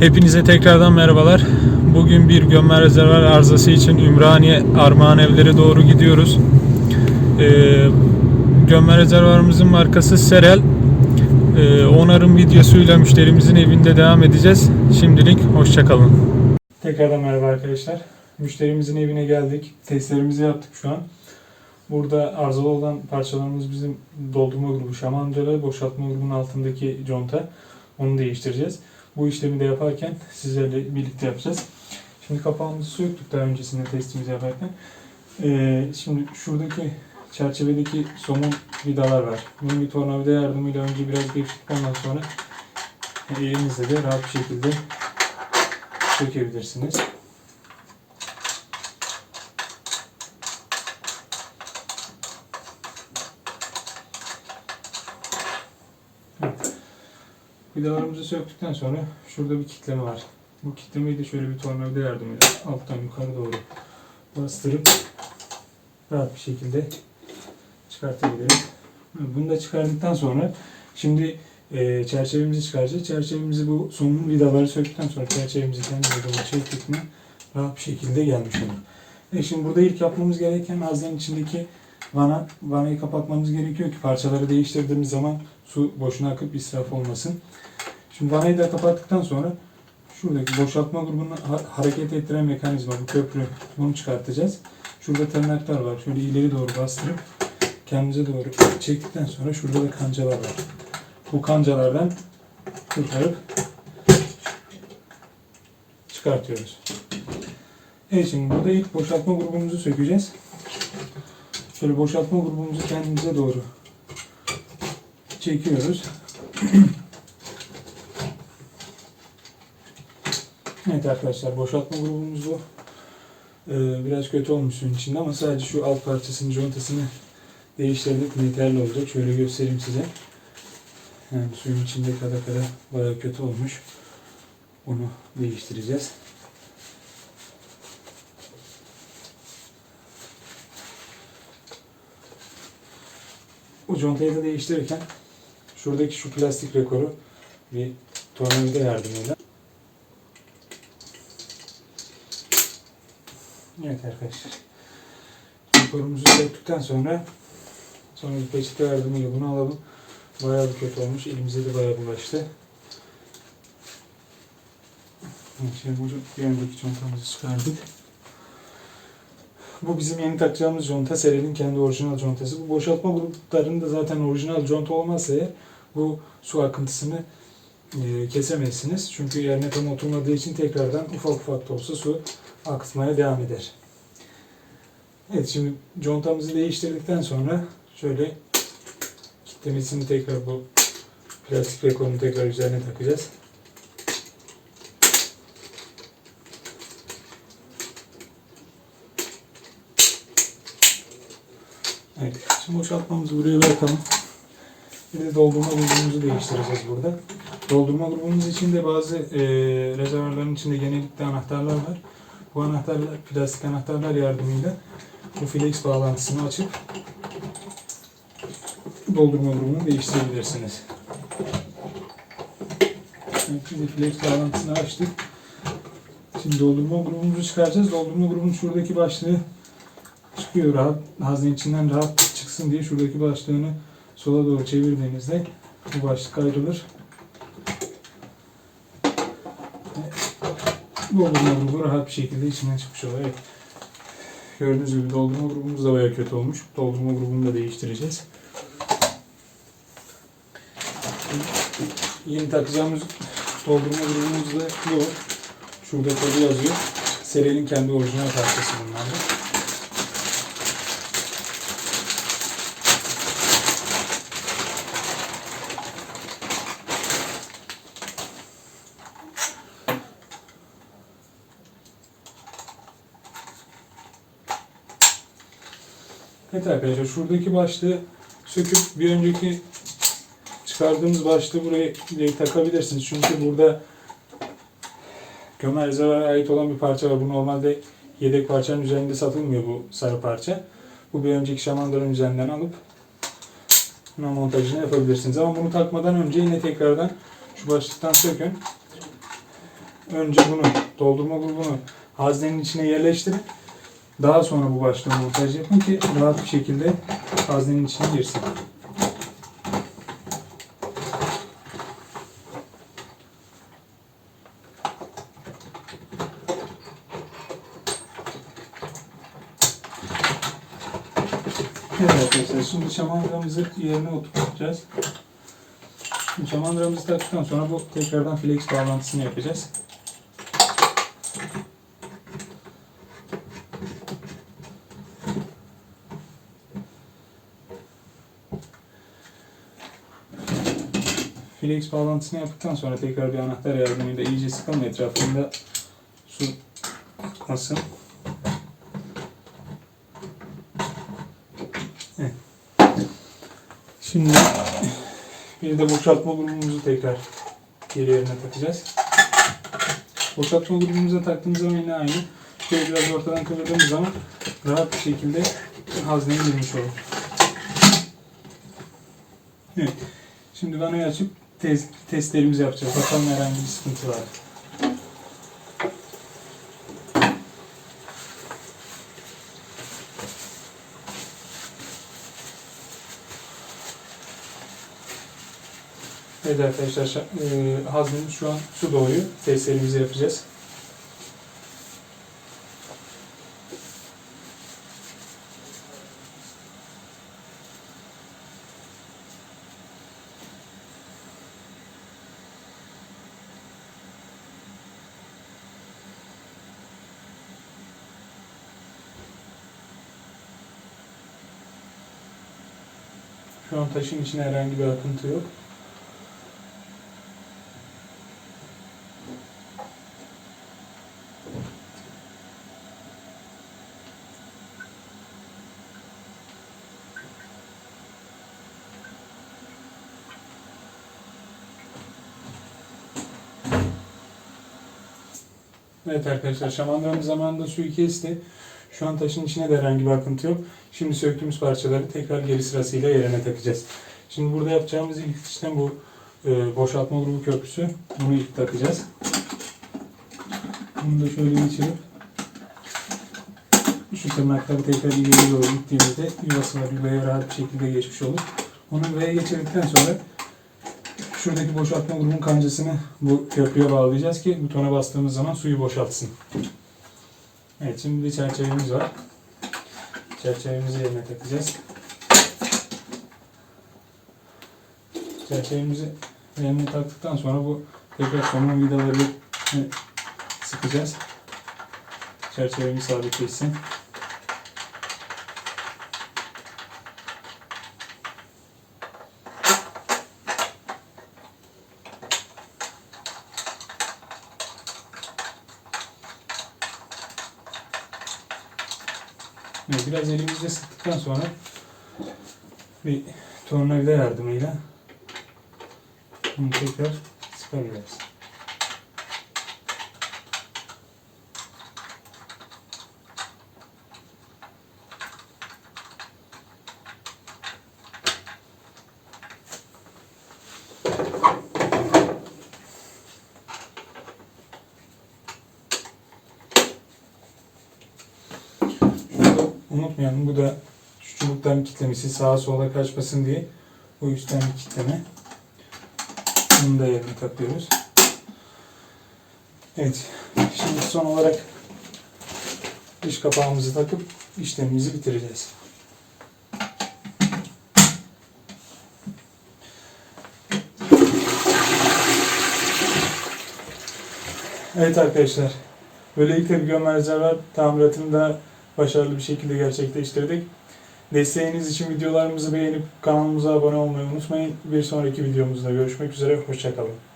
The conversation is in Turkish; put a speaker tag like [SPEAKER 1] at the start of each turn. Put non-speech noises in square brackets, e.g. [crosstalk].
[SPEAKER 1] Hepinize tekrardan merhabalar. Bugün bir gömme rezervuar arızası için Ümraniye Armağan Evleri doğru gidiyoruz. Ee, gömme rezervuarımızın markası Serel. Ee, onarım videosuyla müşterimizin evinde devam edeceğiz. Şimdilik hoşçakalın. Tekrardan merhaba arkadaşlar. Müşterimizin evine geldik. Testlerimizi yaptık şu an. Burada arızalı olan parçalarımız bizim doldurma grubu şamandıra, boşaltma grubunun altındaki conta. Onu değiştireceğiz. Bu işlemi de yaparken sizlerle birlikte yapacağız. Şimdi kapağımızı söktük daha öncesinde testimizi yaparken. Ee, şimdi şuradaki çerçevedeki somun vidalar var. Bunu bir tornavida yardımıyla önce biraz geçtik ondan sonra elinizle de rahat bir şekilde sökebilirsiniz. Vidalarımızı söktükten sonra şurada bir kitleme var. Bu kitlemeyi de şöyle bir tornavida yardımıyla alttan yukarı doğru bastırıp rahat bir şekilde çıkartabiliriz. Bunu da çıkardıktan sonra şimdi e, çerçevemizi çıkaracağız. Çerçevemizi bu sonun vidaları söktükten sonra çerçevemizi kendimize doğru çektik rahat bir şekilde gelmiş olur. E şimdi burada ilk yapmamız gereken ağzının içindeki vana, vanayı kapatmamız gerekiyor ki parçaları değiştirdiğimiz zaman su boşuna akıp israf olmasın. Şimdi vanayı da kapattıktan sonra şuradaki boşaltma grubunu ha- hareket ettiren mekanizma bu köprü bunu çıkartacağız. Şurada tırnaklar var. Şöyle ileri doğru bastırıp kendimize doğru çektikten sonra şurada da kancalar var. Bu kancalardan kurtarıp çıkartıyoruz. Evet şimdi burada ilk boşaltma grubumuzu sökeceğiz. Şöyle boşaltma grubumuzu kendimize doğru çekiyoruz. [clears throat] evet arkadaşlar boşaltma grubumuzu e, biraz kötü olmuş suyun içinde ama sadece şu alt parçasının contasını değiştirdik yeterli olacak. Şöyle göstereyim size. Yani suyun içinde kada kada bayağı kötü olmuş. Onu değiştireceğiz. Bu contayı da değiştirirken şuradaki şu plastik rekoru bir tornavida yardımıyla Evet arkadaşlar. Rekorumuzu söktükten sonra sonra bir peçete yardımıyla bunu alalım. Bayağı bir kötü olmuş. Elimize de bayağı bulaştı. Şimdi bu bir önceki contamızı çıkardık. Bu bizim yeni takacağımız conta. Serel'in kendi orijinal contası. Bu boşaltma gruplarında zaten orijinal conta olmazsa eğer bu su akıntısını e, kesemezsiniz. Çünkü yerine tam oturmadığı için tekrardan ufak ufak da olsa su akıtmaya devam eder. Evet şimdi contamızı değiştirdikten sonra şöyle kitlemesini tekrar bu plastik rekorunu tekrar üzerine takacağız. Evet, şimdi boşaltmamızı buraya bırakalım. Bir de doldurma grubumuzu değiştireceğiz burada. Doldurma grubumuz için de bazı e, rezervuarların içinde genellikle anahtarlar var. Bu anahtarlar, plastik anahtarlar yardımıyla bu flex bağlantısını açıp doldurma grubunu değiştirebilirsiniz. Evet, şimdi flex bağlantısını açtık. Şimdi doldurma grubumuzu çıkaracağız. Doldurma grubunun şuradaki başlığı çıkıyor rahat. Hazne içinden rahat çıksın diye şuradaki başlığını sola doğru çevirdiğinizde bu başlık ayrılır. Doldurma grubu rahat bir şekilde içinden çıkmış oluyor. Evet. Gördüğünüz gibi doldurma grubumuz da bayağı kötü olmuş. Doldurma grubunu da değiştireceğiz. Yeni takacağımız doldurma grubumuz da bu. Şurada kodu yazıyor. Serinin kendi orijinal parçası bunlar. Evet arkadaşlar şuradaki başlığı söküp bir önceki çıkardığımız başlığı buraya takabilirsiniz. Çünkü burada gömer rezervuara ait olan bir parça var. Bu normalde yedek parçanın üzerinde satılmıyor bu sarı parça. Bu bir önceki şamandıranın üzerinden alıp buna montajını yapabilirsiniz. Ama bunu takmadan önce yine tekrardan şu başlıktan sökün. önce bunu doldurma grubunu haznenin içine yerleştirin. Daha sonra bu başlığı montaj yapın ki rahat bir şekilde haznenin içine girsin. Evet arkadaşlar şimdi şamandıramızı yerine oturtacağız. Şimdi şamandıramızı taktıktan sonra bu tekrardan flex bağlantısını yapacağız. Flex bağlantısını yaptıktan sonra tekrar bir anahtar yardımıyla iyice sıkalım etrafında su tutmasın. Şimdi bir de boşaltma grubumuzu tekrar geri yerine takacağız. Boşaltma grubumuza taktığımız zaman yine aynı. Şöyle biraz ortadan kıvırdığımız zaman rahat bir şekilde hazneye girmiş olur. Evet. Şimdi vanayı açıp test, testlerimizi yapacağız. Bakalım herhangi bir sıkıntı var. Evet arkadaşlar e, haznemiz şu an su doluyor. Testlerimizi yapacağız. Şu an taşın içine herhangi bir akıntı yok. Evet arkadaşlar şamandıramız zamanında suyu kesti. Şu an taşın içine de herhangi bir akıntı yok. Şimdi söktüğümüz parçaları tekrar geri sırasıyla yerine takacağız. Şimdi burada yapacağımız ilk işlem bu e, boşaltma grubu köprüsü. Bunu ilk takacağız. Bunu da şöyle geçirip şu tırnakları tekrar ileri doğru gittiğimizde yuvası var. Yuvaya rahat bir şekilde geçmiş olur. Onu yuvaya geçirdikten sonra şuradaki boşaltma grubun kancasını bu köprüye bağlayacağız ki butona bastığımız zaman suyu boşaltsın. Evet şimdi bir çerçevemiz var. Çerçevemizi yerine takacağız. Çerçevemizi yerine taktıktan sonra bu tekrar somun vidalarını sıkacağız. Çerçevemiz sabitleşsin. Evet, biraz elimizde sıktıktan sonra bir tornavida yardımıyla bunu tekrar sıkabiliriz. Unutmayalım. Bu da şu çubukların kitlemesi sağa sola kaçmasın diye bu üstten bir kitleme. Bunu da yerine takıyoruz. Evet. Şimdi son olarak dış kapağımızı takıp işlemimizi bitireceğiz. Evet arkadaşlar. Böylelikle bir gömme rezervuar tamiratını da başarılı bir şekilde gerçekleştirdik. Desteğiniz için videolarımızı beğenip kanalımıza abone olmayı unutmayın. Bir sonraki videomuzda görüşmek üzere. Hoşçakalın.